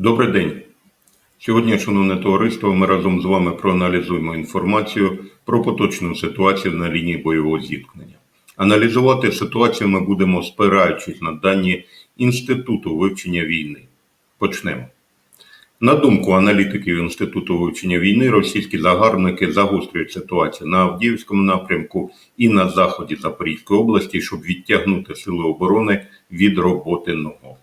Добрий день. Сьогодні, шановне товариство, ми разом з вами проаналізуємо інформацію про поточну ситуацію на лінії бойового зіткнення. Аналізувати ситуацію ми будемо спираючись на дані Інституту вивчення війни. Почнемо. На думку аналітиків Інституту вивчення війни, російські загарбники загострюють ситуацію на Авдіївському напрямку і на заході Запорізької області, щоб відтягнути сили оборони від роботи ногов.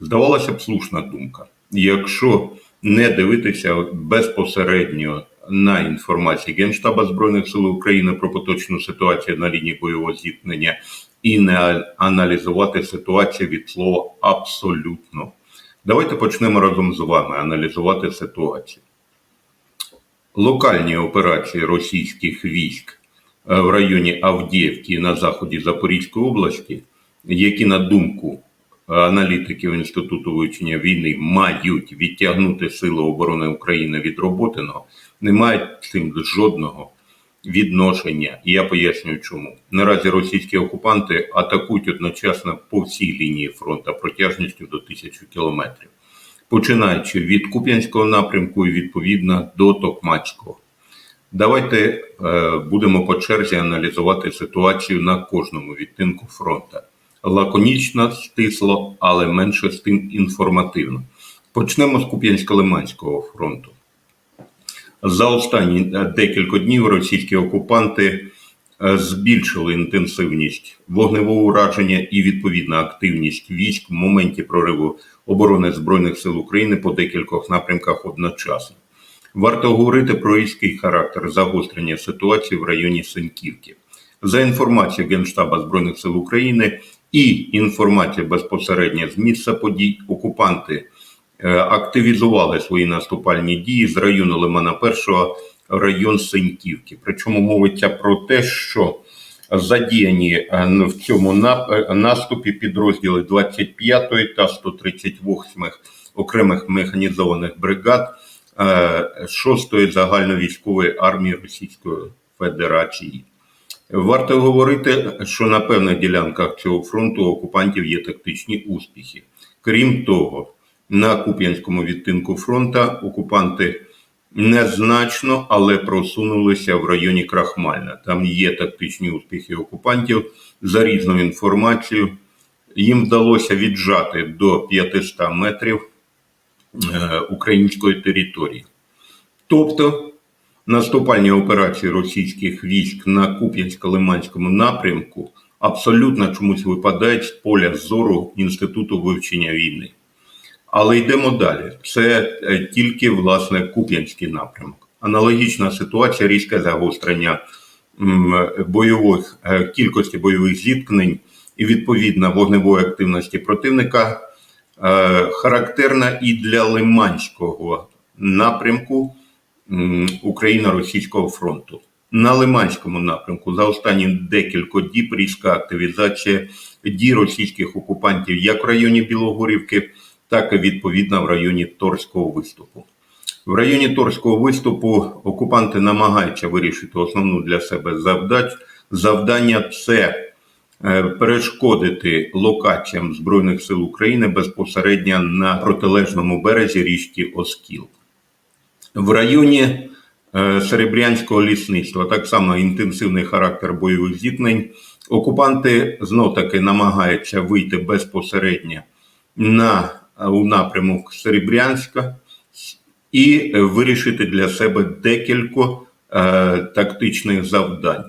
Здавалося б, слушна думка. Якщо не дивитися безпосередньо на інформацію Генштаба Збройних сил України про поточну ситуацію на лінії бойового зіткнення і не аналізувати ситуацію від слова абсолютно. Давайте почнемо разом з вами аналізувати ситуацію. Локальні операції російських військ е, в районі Авдіївки на заході Запорізької області, які, на думку аналітиків Інституту вивчення війни, мають відтягнути Сили оборони України від роботиного, не мають цим жодного відношення. І я пояснюю, чому наразі російські окупанти атакують одночасно по всій лінії фронту протяжністю до тисячі кілометрів, починаючи від Куп'янського напрямку і відповідно до Токмацького. Давайте е, будемо по черзі аналізувати ситуацію на кожному відтинку фронту. Лаконічно, стисло, але менше з тим інформативно. Почнемо з Куп'янсько-Лиманського фронту. За останні е, декілька днів російські окупанти е, збільшили інтенсивність вогневого ураження і відповідна активність військ в моменті прориву оборони Збройних сил України по декількох напрямках одночасно. Варто говорити про різкий характер загострення ситуації в районі Сеньківки. За інформацією Генштаба Збройних сил України і інформацією безпосередньо з місця подій, окупанти Е, активізували свої наступальні дії з району Лимана Першого район Синьківки. Причому мовиться про те, що задіяні е, в цьому е, наступі підрозділи 25-ї та 138 х окремих механізованих бригад 6-ї загальновійськової армії Російської Федерації. Варто говорити, що на певних ділянках цього фронту у окупантів є тактичні успіхи. Крім того, на Куп'янському відтинку фронта окупанти незначно, але просунулися в районі Крахмальна. Там є тактичні успіхи окупантів за різною інформацією. Їм вдалося віджати до 500 метрів е, української території. Тобто наступальні операції російських військ на Куп'янсько-Лиманському напрямку абсолютно чомусь випадають з поля зору Інституту вивчення війни. Але йдемо далі. Це е, тільки власне Куп'янський напрямок. Аналогічна ситуація, різке загострення бойових е, кількості бойових зіткнень і відповідна вогневої активності противника е, характерна і для Лиманського напрямку Україно-Російського фронту. На Лиманському напрямку за останні декілька діб різка активізація дій російських окупантів як в районі Білогорівки так і відповідно в районі Торського виступу. В районі Торського виступу окупанти намагаються вирішити основну для себе завдач. Завдання це е, перешкодити локаціям Збройних сил України безпосередньо на протилежному березі річки Оскіл. В районі е, Серебрянського лісництва так само інтенсивний характер бойових зіткнень. Окупанти знов таки намагаються вийти безпосередньо на у напрямок Серебрянська і вирішити для себе декілька е, тактичних завдань.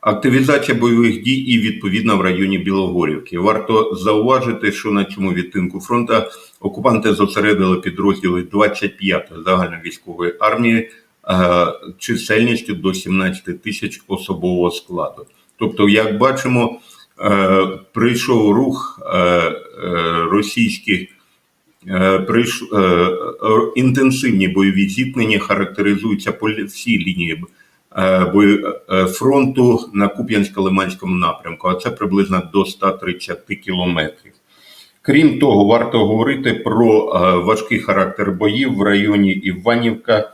Активізація бойових дій і відповідно в районі Білогорівки. Варто зауважити, що на цьому відтинку фронту окупанти зосередили підрозділи 25-ї загальновійськової армії е, чисельністю до 17 тисяч особового складу. Тобто, як бачимо, Е, прийшов рух е, російських прийш... інтенсивні бойові зіткнення характеризуються по всій лінії фронту на Куп'янсько-Лиманському напрямку, а це приблизно до 130 кілометрів. Крім того, варто говорити про важкий характер боїв в районі Іванівка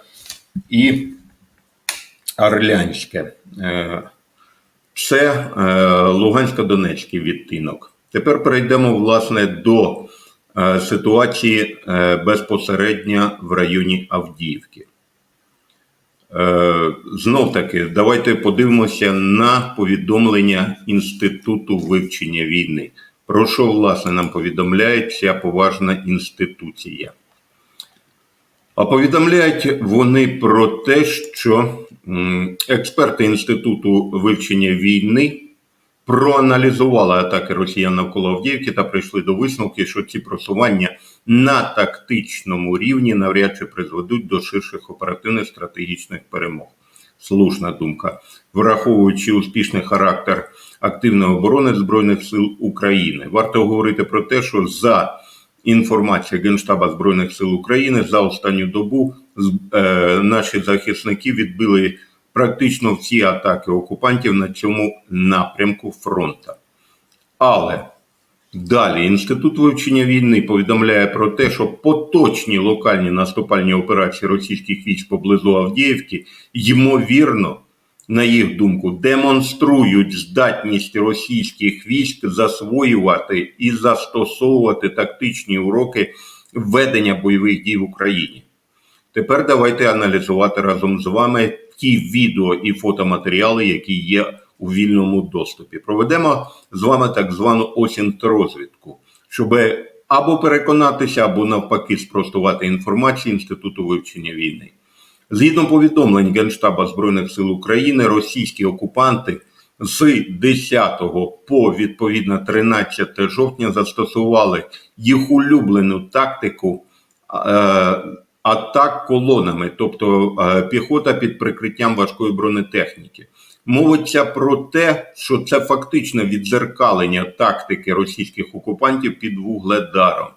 і Орлянське. Це е, Лугансько-Донецький відтинок. Тепер перейдемо власне до е, ситуації е, безпосередньо в районі Авдіївки. Е, Знов таки, давайте подивимося на повідомлення Інституту вивчення війни. Про що, власне, нам повідомляє ця поважна інституція? А повідомляють вони про те, що експерти Інституту вивчення війни проаналізували атаки росіян навколо Авдіївки та прийшли до висновки, що ці просування на тактичному рівні навряд чи призведуть до ширших оперативних стратегічних перемог. Слушна думка, враховуючи успішний характер активної оборони Збройних сил України, варто говорити про те, що за інформацією Генштаба Збройних сил України за останню добу е, наші захисники відбили практично всі атаки окупантів на цьому напрямку фронта. Але далі інститут вивчення війни повідомляє про те, що поточні локальні наступальні операції російських військ поблизу Авдіївки ймовірно. На їх думку, демонструють здатність російських військ засвоювати і застосовувати тактичні уроки ведення бойових дій в Україні. Тепер давайте аналізувати разом з вами ті відео і фотоматеріали, які є у вільному доступі. Проведемо з вами так звану осінт-розвідку, щоб або переконатися, або навпаки спростувати інформацію Інституту вивчення війни. Згідно повідомлень Генштаба Збройних сил України, російські окупанти з 10 по відповідно 13 жовтня застосували їх улюблену тактику е, атак колонами, тобто е, піхота під прикриттям важкої бронетехніки. Мовиться про те, що це фактично відзеркалення тактики російських окупантів під вугледаром.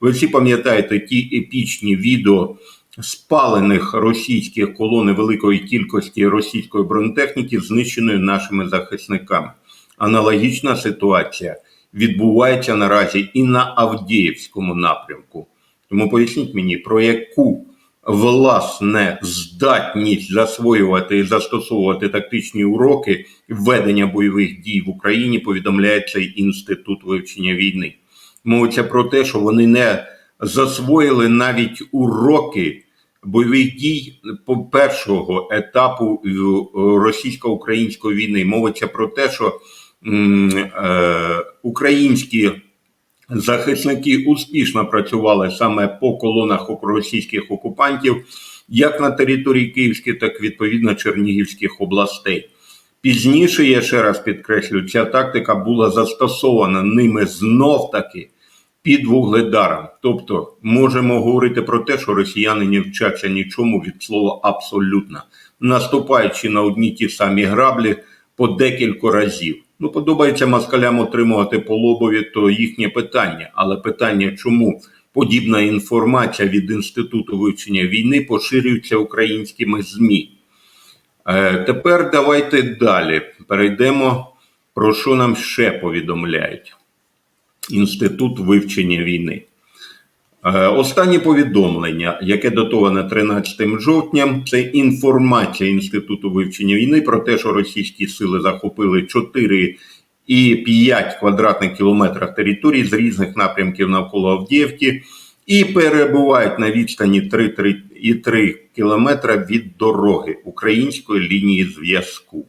Ви всі пам'ятаєте ті епічні відео спалених російських колон великої кількості російської бронетехніки, знищеної нашими захисниками. Аналогічна ситуація відбувається наразі і на Авдіївському напрямку. Тому поясніть мені, про яку власне здатність засвоювати і застосовувати тактичні уроки ведення бойових дій в Україні повідомляє цей інститут вивчення війни. Мовиться про те, що вони не засвоїли навіть уроки бойових дій першого етапу е, російсько-української війни. Мовиться про те, що е, українські захисники успішно працювали саме по колонах російських окупантів, як на території Київської, так і відповідно Чернігівських областей. Пізніше, я ще раз підкреслю, ця тактика була застосована ними знов таки під вугледаром. Тобто можемо говорити про те, що росіяни не вчаться нічому від слова абсолютно, наступаючи на одні ті самі граблі по декілька разів. Ну, подобається москалям отримувати по лобові, то їхнє питання. Але питання, чому подібна інформація від Інституту вивчення війни поширюється українськими ЗМІ? Е, тепер давайте далі перейдемо, про що нам ще повідомляють. Інститут вивчення війни. Е, Останнє повідомлення, яке датоване 13 жовтня, це інформація Інституту вивчення війни про те, що російські сили захопили 4,5 квадратних кілометрах території з різних напрямків навколо Авдіївки і перебувають на відстані 3,3 кілометра від дороги української лінії зв'язку.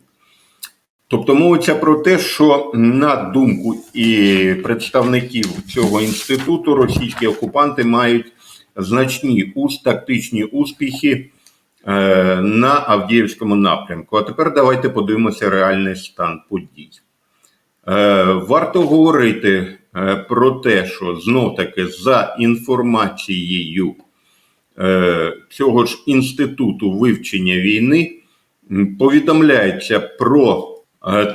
Тобто мовиться про те, що на думку і представників цього інституту російські окупанти мають значні тактичні успіхи е, на Авдіївському напрямку. А тепер давайте подивимося реальний стан подій. Е, варто говорити е, про те, що знов таки за інформацією цього ж інституту вивчення війни повідомляється про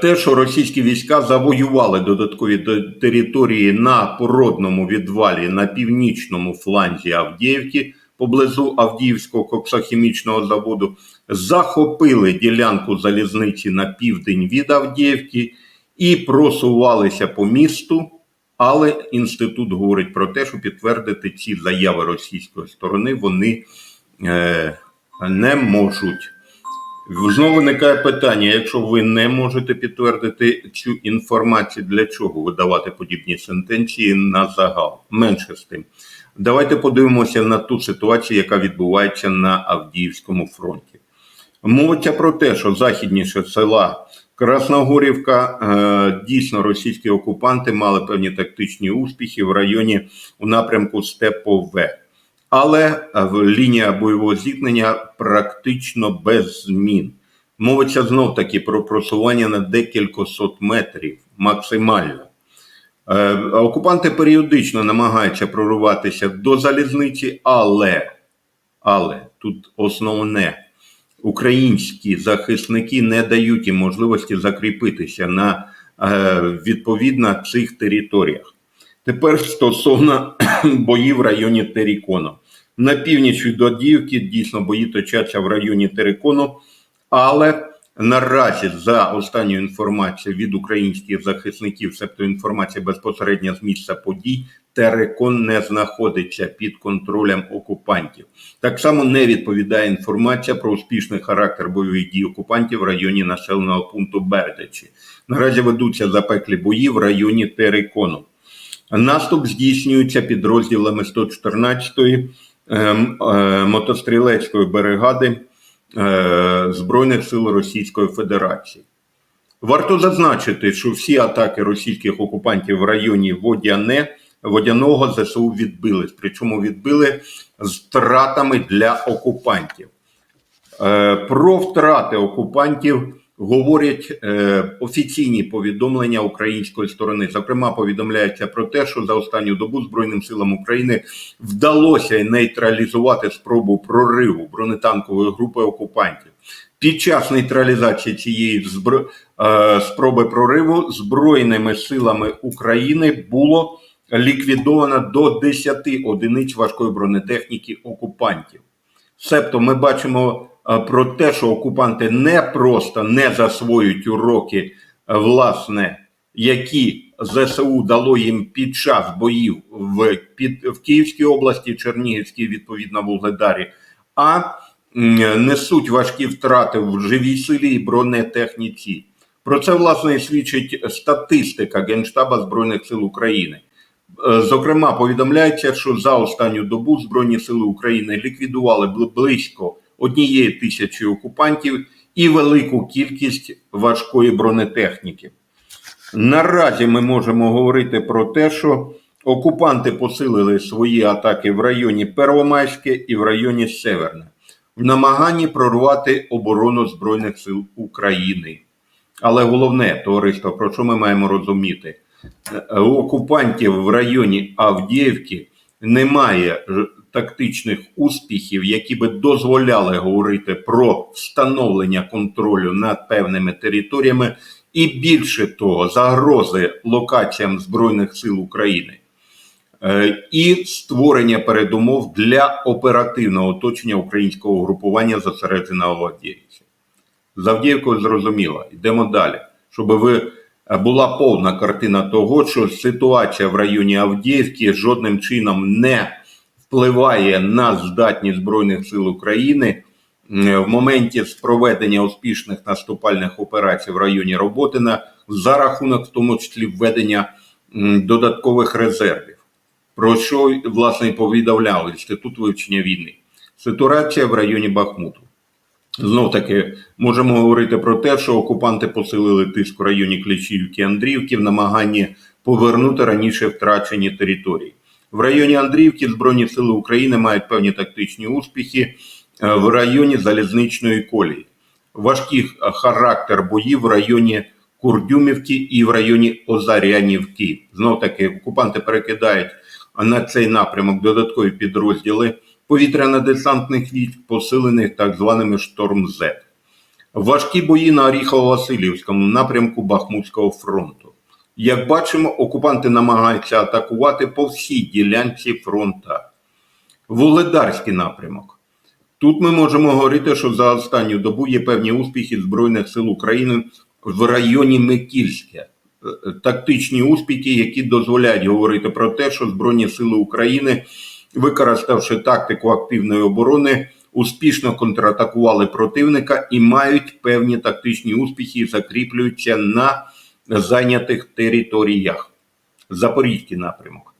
те, що російські війська завоювали додаткові території на породному відвалі на північному фланзі Авдіївки поблизу Авдіївського коксохімічного заводу, захопили ділянку залізниці на південь від Авдіївки і просувалися по місту. Але інститут говорить про те, що підтвердити ці заяви російської сторони вони е, не можуть. Знову виникає питання: якщо ви не можете підтвердити цю інформацію, для чого видавати подібні сентенції на загал? Менше з тим. Давайте подивимося на ту ситуацію, яка відбувається на Авдіївському фронті. Мовиться про те, що західніше села Красногорівка е, дійсно російські окупанти мали певні тактичні успіхи в районі у напрямку Степове. Але е, лінія бойового зіткнення практично без змін. Мовиться знов таки про просування на декількасот метрів максимально. Е, Окупанти періодично намагаються прорватися до залізниці, але, але тут основне українські захисники не дають їм можливості закріпитися на е, відповідно цих територіях. Тепер стосовно боїв в районі Терікону. На північ від Одіївки дійсно бої точаться в районі Терикону, але наразі за останньою інформацією від українських захисників, себто інформація безпосередньо з місця подій, Терекон не знаходиться під контролем окупантів. Так само не відповідає інформація про успішний характер бойових дій окупантів в районі населеного пункту Бердичі. Наразі ведуться запеклі бої в районі Терекону. Наступ здійснюється підрозділами 114-ї ем, е, мотострілецької бригади е, Збройних сил Російської Федерації. Варто зазначити, що всі атаки російських окупантів в районі Водяне Водяного ЗСУ відбились, причому відбили з втратами для окупантів. Е, Про втрати окупантів говорять е, офіційні повідомлення української сторони. Зокрема, повідомляється про те, що за останню добу Збройним силам України вдалося нейтралізувати спробу прориву бронетанкової групи окупантів. Під час нейтралізації цієї е, спроби прориву Збройними силами України було ліквідовано до 10 одиниць важкої бронетехніки окупантів. Себто ми бачимо про те, що окупанти не просто не засвоюють уроки, е, власне, які ЗСУ дало їм під час боїв в, під, в Київській області, Чернігівській, відповідно в Угледарі, а несуть важкі втрати в живій силі і бронетехніці. Про це власне і свідчить статистика Генштаба Збройних сил України. Е, Зокрема, повідомляється, що за останню добу Збройні сили України ліквідували бли- близько однієї тисячі окупантів і велику кількість важкої бронетехніки. Наразі ми можемо говорити про те, що окупанти посилили свої атаки в районі Первомайське і в районі Северне в намаганні прорвати оборону Збройних сил України. Але головне, товариство, про що ми маємо розуміти? Е, у окупантів в районі Авдіївки немає тактичних успіхів, які би дозволяли говорити про встановлення контролю над певними територіями, і більше того, загрози локаціям Збройних сил України. Е, І створення передумов для оперативного оточення українського групування зосередженого в Авдіївці. З Авдіївкою зрозуміло. Йдемо далі, щоб ви е, була повна картина того, що ситуація в районі Авдіївки жодним чином не впливає на здатність Збройних сил України в моменті проведення успішних наступальних операцій в районі Роботина за рахунок, в тому числі, введення додаткових резервів. Про що власне повідомляв Інститут вивчення війни. Ситуація в районі Бахмуту. Знов таки можемо говорити про те, що окупанти посилили тиск в районі Клещівки Андріївки в намаганні повернути раніше втрачені території. В районі Андріївки Збройні сили України мають певні тактичні успіхи е, в районі залізничної колії. Важкий характер боїв в районі Курдюмівки і в районі Озарянівки. Знов таки окупанти перекидають на цей напрямок додаткові підрозділи повітряно-десантних військ, посилених так званими Шторм З. Важкі бої на Оріхово-Василівському напрямку Бахмутського фронту. Як бачимо, окупанти намагаються атакувати по всій ділянці фронта. Вугледарський напрямок. Тут ми можемо говорити, що за останню добу є певні успіхи Збройних сил України в районі Микільське. Е, е, Тактичні успіхи, які дозволяють говорити про те, що Збройні сили України, використавши тактику активної оборони, успішно контратакували противника і мають певні тактичні успіхи закріплюються на зайнятих територіях. Запорізький напрямок.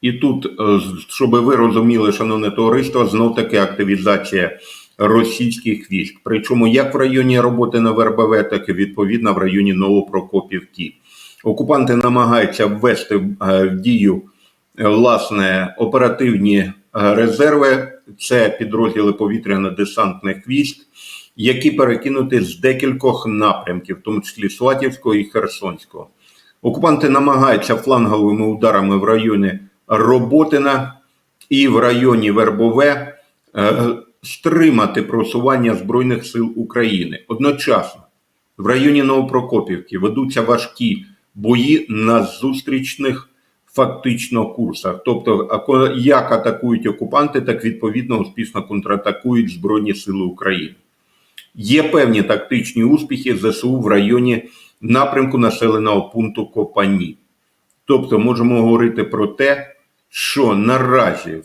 І тут, е, щоб ви розуміли, шановне товариство, знов таки активізація російських військ. Причому як в районі роботи на ВРБВ, так і відповідно в районі Новопрокопівки. Окупанти намагаються ввести е, в дію е, власне оперативні е, резерви. Це підрозділи повітряно-десантних військ, які перекинуті з декількох напрямків, в тому числі Сватівського і Херсонського. Окупанти намагаються фланговими ударами в районі Роботина і в районі Вербове е, стримати просування Збройних сил України. Одночасно в районі Новопрокопівки ведуться важкі бої на зустрічних фактично курсах. Тобто, як атакують окупанти, так відповідно успішно контратакують Збройні Сили України. Є певні тактичні успіхи ЗСУ в районі напрямку населеного пункту Копані. Тобто можемо говорити про те, що наразі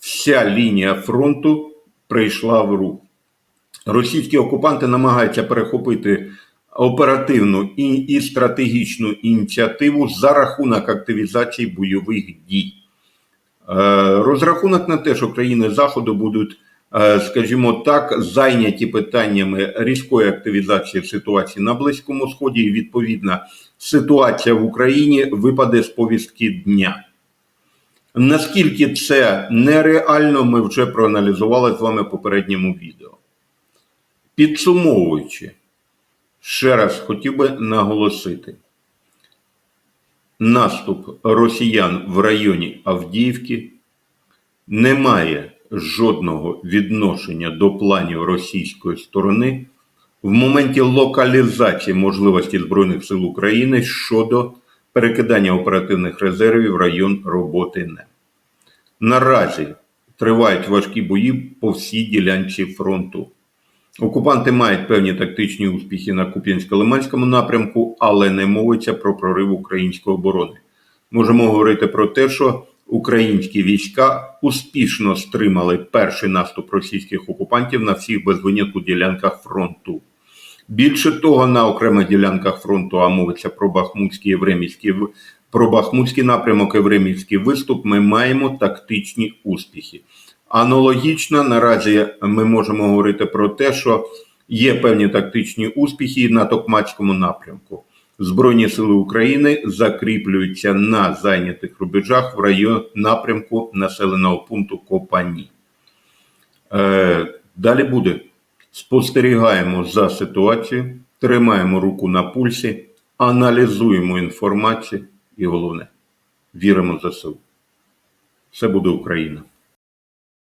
вся лінія фронту прийшла в рух. Російські окупанти намагаються перехопити оперативну і, і стратегічну ініціативу за рахунок активізації бойових дій. Е, Розрахунок на те, що країни Заходу будуть, скажімо так, зайняті питаннями різкої активізації ситуації на Близькому Сході, і відповідно ситуація в Україні випаде з повістки дня. Наскільки це нереально, ми вже проаналізували з вами в попередньому відео. Підсумовуючи, ще раз хотів би наголосити: наступ росіян в районі Авдіївки не має жодного відношення до планів російської сторони в моменті локалізації можливості Збройних сил України щодо перекидання оперативних резервів в район роботи НЕ. Наразі тривають важкі бої по всій ділянці фронту. Окупанти мають певні тактичні успіхи на Куп'янсько-Лиманському напрямку, але не мовиться про прорив української оборони. Можемо говорити про те, що українські війська успішно стримали перший наступ російських окупантів на всіх без винятку ділянках фронту. Більше того, на окремих ділянках фронту, а мовиться про Бахмутський і Времівський, в- про Бахмутський напрямок і Времівський виступ, ми маємо тактичні успіхи. Аналогічно, наразі ми можемо говорити про те, що є певні тактичні успіхи на Токмацькому напрямку. Збройні сили України закріплюються на зайнятих рубежах в район напрямку населеного пункту Копані. Е, далі буде. Спостерігаємо за ситуацією, тримаємо руку на пульсі, аналізуємо інформацію і головне, віримо в ЗСУ. Все буде Україна.